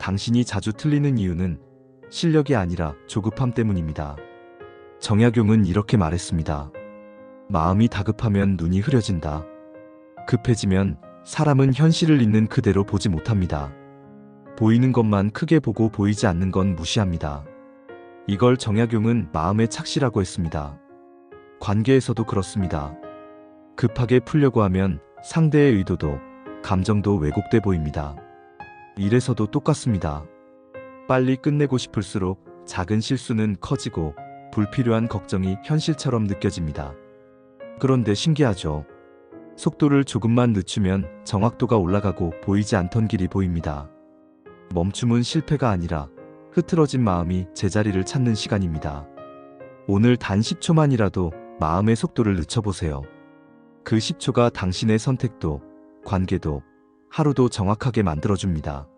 당신이 자주 틀리는 이유는 실력이 아니라 조급함 때문입니다. 정약용은 이렇게 말했습니다. 마음이 다급하면 눈이 흐려진다. 급해지면 사람은 현실을 있는 그대로 보지 못합니다. 보이는 것만 크게 보고 보이지 않는 건 무시합니다. 이걸 정약용은 마음의 착시라고 했습니다. 관계에서도 그렇습니다. 급하게 풀려고 하면 상대의 의도도 감정도 왜곡돼 보입니다. 일에서도 똑같습니다. 빨리 끝내고 싶을수록 작은 실수는 커지고 불필요한 걱정이 현실처럼 느껴집니다. 그런데 신기하죠. 속도를 조금만 늦추면 정확도가 올라가고 보이지 않던 길이 보입니다. 멈춤은 실패가 아니라 흐트러진 마음이 제자리를 찾는 시간입니다. 오늘 단 10초만이라도 마음의 속도를 늦춰보세요. 그 10초가 당신의 선택도, 관계도, 하루도 정확하게 만들어줍니다.